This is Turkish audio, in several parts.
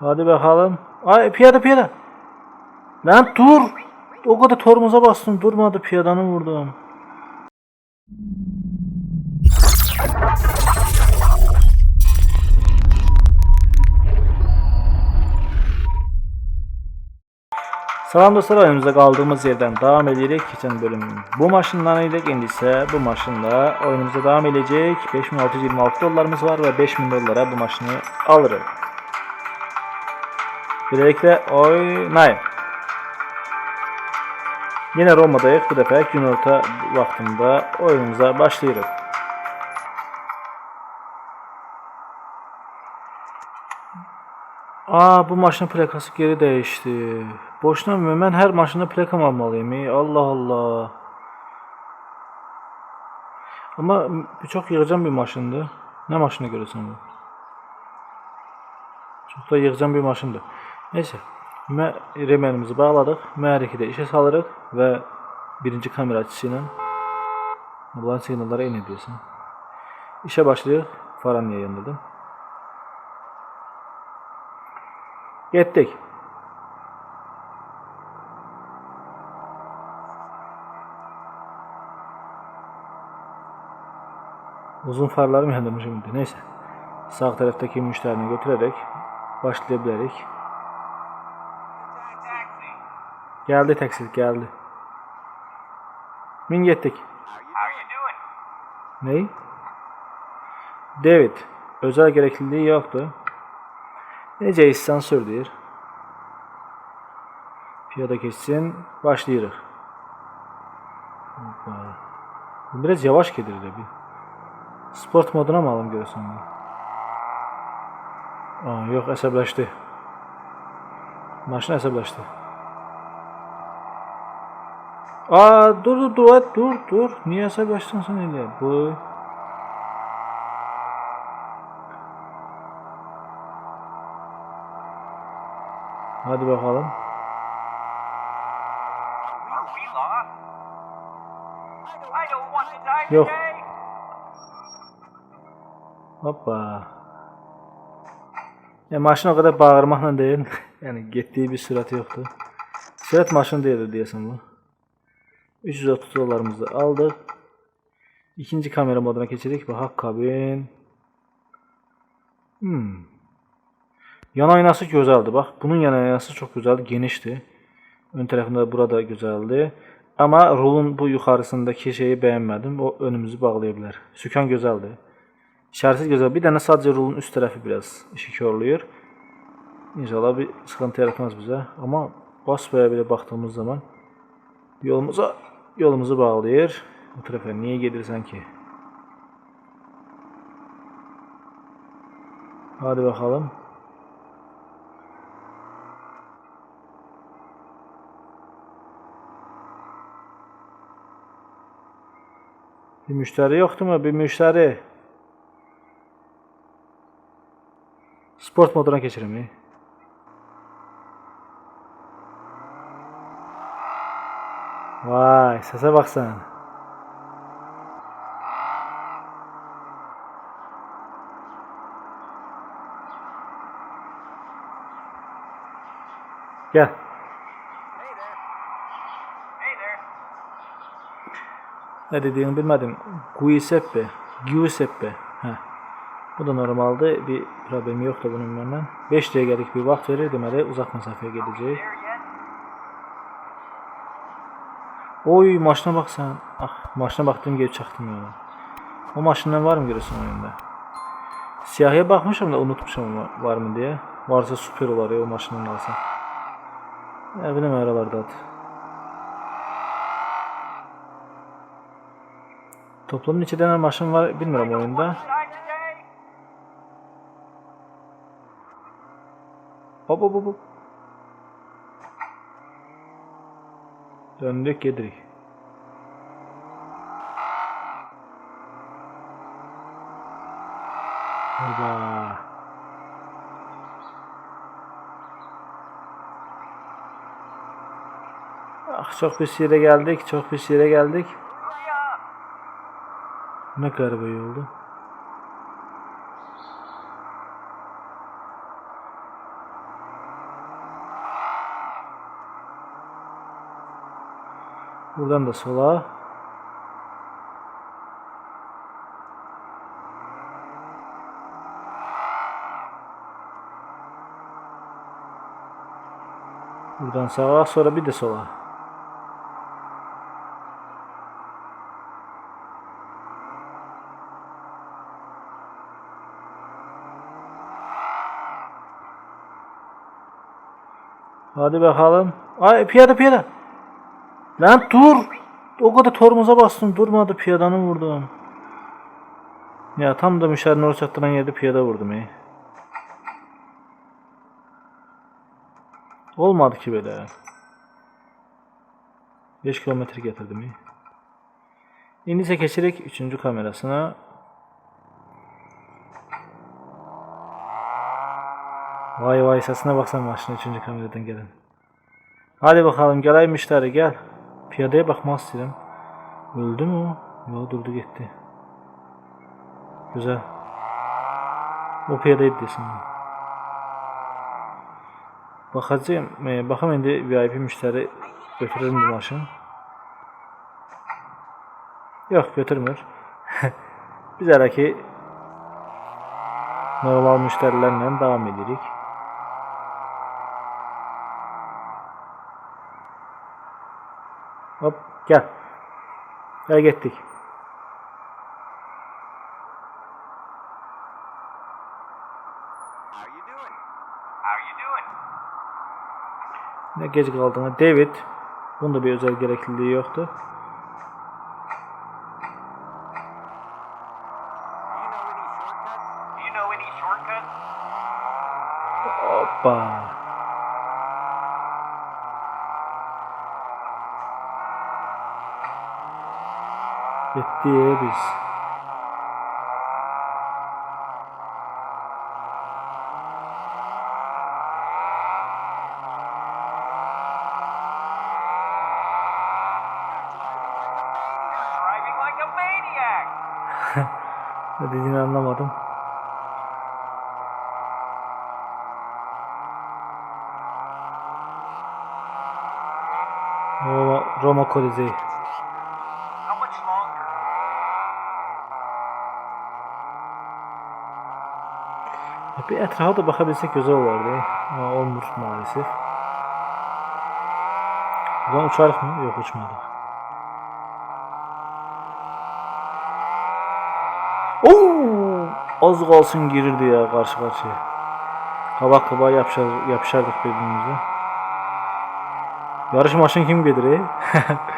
Hadi bakalım. Ay piyade piyade. Lan dur. O kadar tormuza bastım durmadı piyadanı vurdum. Salam dostlar oyunumuza kaldığımız yerden devam ederek geçen bölüm bu maşından idik indi ise bu maşında oyunumuza devam edecek 5626 dolarımız var ve 5000 dolara bu maşını alırım. Böylelikle oynayın. Yine Roma'dayız bu defa gün orta vaktinde oyunumuza başlıyoruz. Aa bu maşının plakası geri değişti. Boşuna mı? Ben her maşında plakam almalıyım. Allah Allah. Ama çok yığacağım bir maşındı. Ne maşına görürsen bu? Çok da yığacağım bir maşındı. Neyse. Me remenimizi bağladık. Məriki işe salırıq ve birinci kamera açısıyla bulan signallara in ediyorsun. İşe başlayıq. Faran yayınladım. Getdik. Uzun farlarım yandırmışım. Neyse. Sağ taraftaki müşterini götürerek başlayabiliriz. Geldi taksi geldi. Min gittik. Ney? David. Özel gerekliliği yoktu. Nece sansür diyor. Piyada geçsin. Başlayırıq. Biraz yavaş gelir de bir. Sport moduna mı alım görürsən? Aa, yok əsəbləşdi. Maşın əsəbləşdi. Aa dur dur dur dur dur. Niye əsəbləşdin sen elə? Bu Hadi bakalım. Yok. Hoppa. Ya maşın o kadar bağırmakla değil. yani gittiği bir sürat yoktu. Sürat maşın değildi diyorsun bu. 330 dolarımızı aldık. İkinci kamera moduna geçirdik. Bak kabin. Hmm. Yan aynası güzeldi. Bak bunun yan aynası çok güzeldi. Genişti. Ön tarafında burada güzeldi. Ama rulun bu yukarısındaki şeyi beğenmedim. O önümüzü bağlayabilir. Sükan güzeldi. İşaresiz güzel. Bir tane sadece rulun üst tarafı biraz işi körlüyor. İnşallah bir sıkıntı yaratmaz bize. Ama basbaya bile baktığımız zaman yolumuza yolumuzu bağlayır. Bu tarafa niye gelirsen ki? Hadi bakalım. Bir müşteri yoktu mu? Bir müşteri. Sport moduna geçirim Vay sese bak sen. Gel. Ne dediğini bilmedim. Giuseppe. Giuseppe. Heh. Bu da normalde bir problemi yoktu bunun benden. 5 dəqiqəlik bir vaxt verir deməli uzaq məsafəyə gedəcək. Oy maşına bak sen. Ah maşına baktım geri çaktım ya. O maşından var mı görüyorsun oyunda? Siyahıya bakmışım da unutmuşum var mı diye. Varsa süper olur ya o maşından alsa. Ne bileyim aralarda at. Toplam neçə dənə maşın var bilmirəm oyunda. Hop hop. hop. Döndük gedirik. Oba. Ah, çok pis yere geldik. Çok pis yere geldik. Ne garip oldu. Buradan da sola. Buradan sağa sonra bir de sola. Hadi bakalım. Ay piyade piyade. Lan dur. O kadar torumuza bastım durmadı piyadanı vurdum. Ya tam da müşerinin çattıran yerde piyade vurdum iyi. Olmadı ki böyle. 5 kilometre getirdim iyi. İndi ise keçerek 3. kamerasına. Vay vay sesine baksana maşına 3. kameradan gelen. Hadi bakalım gelay müşteri gel. Piyadeye bakmak istedim. Öldü mü o? Durdu gitti. Güzel. O piyadeydi desin. Bakacağım. E, bakalım indi VIP müşteri götürür mü maşın? Yok götürmür. Biz araki normal müşterilerle devam edirik. Hop gel. Gel gittik. How you doing? How you doing? Ne geç kaldığını David. Bunda bir özel gerekliliği yoktu. Hoppa. Gitti biz. Ne dediğini anlamadım. Roma, Roma? Ya Bir etrafa da bakabilsek güzel olurdu. Ama olmuş maalesef. Buradan uçarız mı? Yok uçmadık. Az kalsın girirdi ya karşı karşıya. Kabak kabağa yapışar, yapışardık birbirimize. Yarış maşın kim gelir e? Up!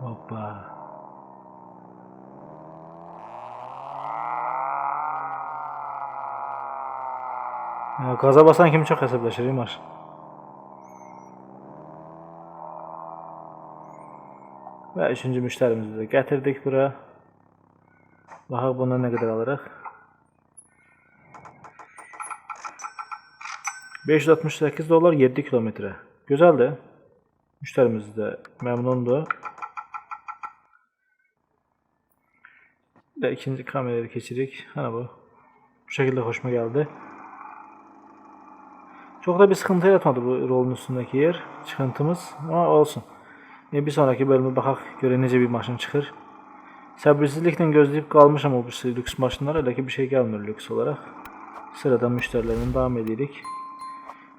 Hoppa. Ya gaza basan kim çok hesaplaşır İmar. Ve üçüncü müşterimizi de getirdik buraya. Bakalım bundan ne kadar alırıq. 568 dolar 7 kilometre. Güzeldi. Müşterimiz de memnundu. Ve ikinci kamerayı geçirik. Hani bu. Bu şekilde hoşuma geldi. Çok da bir sıkıntı yaratmadı bu rolun üstündeki yer. Çıkıntımız. Ama olsun. E, bir sonraki bölümü bakaq görə necə bir maşın çıxır. Səbirsizliklə gözləyib qalmışam o bir lüks maşınlar. Elə ki bir şey gəlmir lüks olaraq. Sıradan müştərilərlə davam edirik.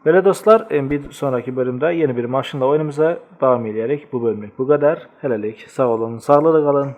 Belə dostlar, e, bir sonraki bölümdə yeni bir maşınla oyunumuza davam edərik. Bu bölümlük bu qədər. Hələlik sağ olun, sağlıqla qalın.